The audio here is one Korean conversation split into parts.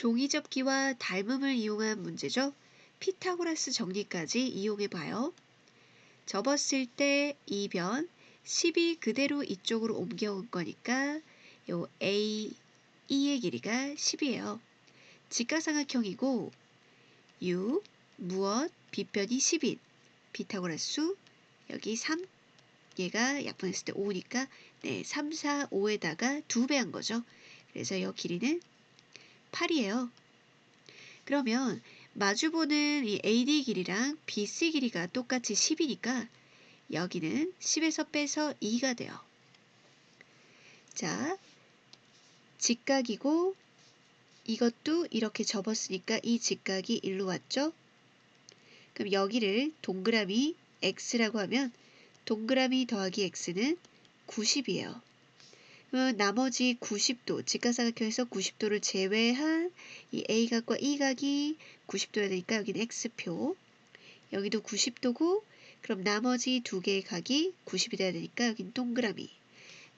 종이 접기와 닮음을 이용한 문제죠. 피타고라스 정리까지 이용해 봐요. 접었을 때 이변 10이 그대로 이쪽으로 옮겨온 거니까 요 A, E의 길이가 10이에요. 직각삼각형이고 U, 무엇, 빗변이 10인 피타고라스 여기 3 얘가 약분했을 때 5니까 네, 3, 4, 5에다가 2배 한 거죠. 그래서 이 길이는 8이에요. 그러면 마주보는 이 AD 길이랑 BC 길이가 똑같이 10이니까 여기는 10에서 빼서 2가 돼요. 자, 직각이고 이것도 이렇게 접었으니까 이 직각이 일로 왔죠? 그럼 여기를 동그라미 x라고 하면 동그라미 더하기 x는 90이에요. 그러면 나머지 90도, 직각삼각형에서 90도를 제외한 이 A각과 E각이 90도여야 되니까 여기는 X표. 여기도 90도고 그럼 나머지 두 개의 각이 90이 돼야 되니까 여기는 동그라미.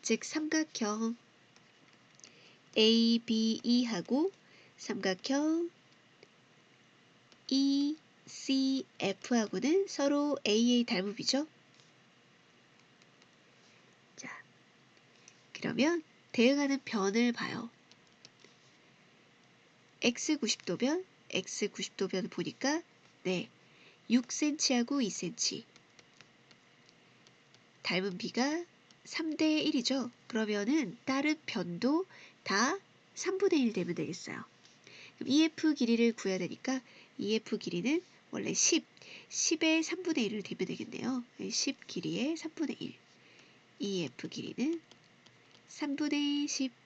즉 삼각형 ABE하고 삼각형 ECF하고는 서로 AA 닮음이죠. 그러면 대응하는 변을 봐요. x 90도변, x 90도변 보니까 네, 6cm하고 2cm 닮은 비가 3대 1이죠. 그러면은 다른 변도 다 3분의 1 되면 되겠어요. 그럼 EF 길이를 구해야 되니까 EF 길이는 원래 10, 10의 3분의 1을 대면 되겠네요. 10 길이의 3분의 1. EF 길이는 3분의 10